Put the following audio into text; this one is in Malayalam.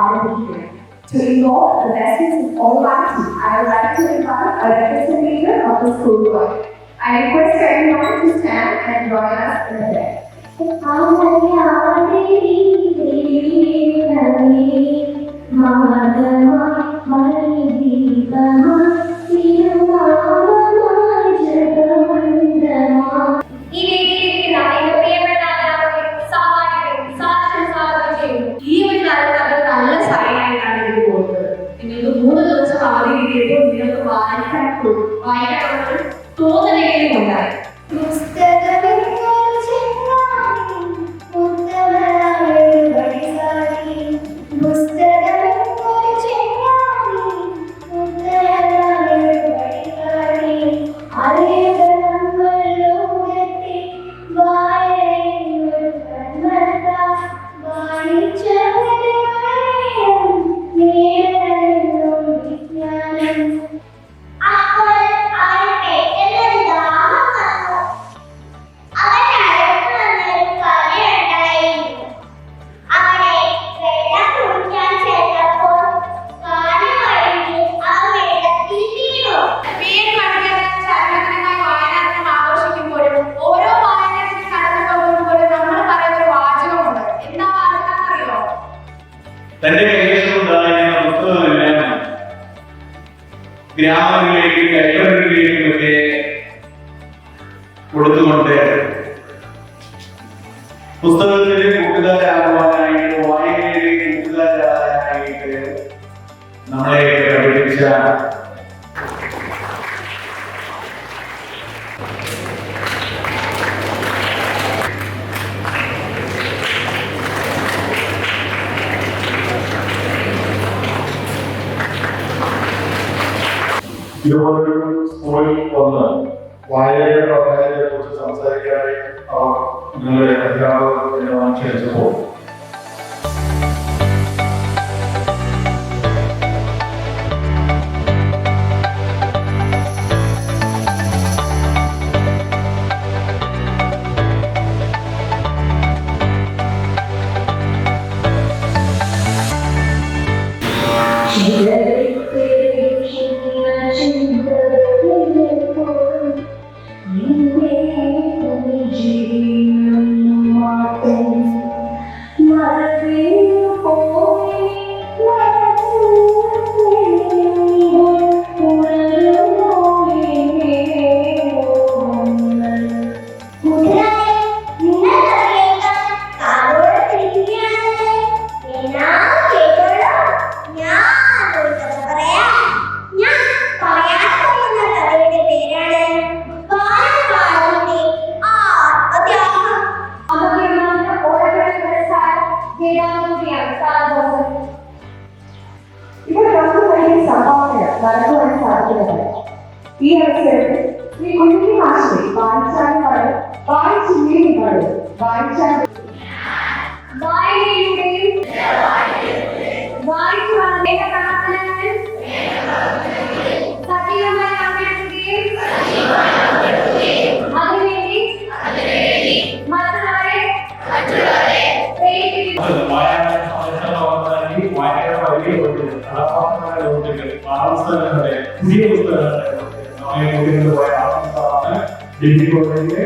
ആരംഭിക്കുകയാണ് To involve the lessons in all writing, I would like to invite a representative of the school board. I request everyone to stand and join us in the prayer. நடக்கும் வயதானவர்கள் சோதனைகளின் തന്റെ കൈവശമുണ്ടായിരുന്ന പുസ്തകമെല്ലാം ഗ്രാമങ്ങളിലേക്കും ലൈബ്രറികളിലേക്കും ഒക്കെ കൊടുത്തുകൊണ്ട് പുസ്തകത്തിലെ കൂട്ടുകാരാകുവാനായിട്ട് വായനയിലെ കൂട്ടുകാരാകാനായിട്ട് നമ്മളെ പഠിപ്പിച്ച ഇതുപോലൊരു സ്കൂളിൽ വന്ന് വായനയുടെ പ്രാധാന്യത്തെ കുറിച്ച് സംസാരിക്കാനായി അവർ നിങ്ങളുടെ അധ്യാപകർ ക്ഷണിച്ചപ്പോൾ ജയാനന്ദിയാണ് സാധനം ഇവിടെ നമുക്ക് വലിയ സംഭാവന നടക്കുവാൻ സാധിക്കുന്നത് ഈ അവസരത്തിൽ ശ്രീ കുഞ്ഞി മാഷെ വായിച്ചാൽ പാടും വായിച്ചില്ലെങ്കിൽ പാടും വായിച്ചാൽ വായനയിലൂടെയും കഥാപാത്രങ്ങളെ ലോകത്തിൽ ആർത്തങ്ങളുടെ പുതിയ പുസ്തകങ്ങളുടെ നമ്മെ കൊണ്ടുപോയ ആത്മസ്ഥാണ് ഡിഗ്രി കോളേജിലെ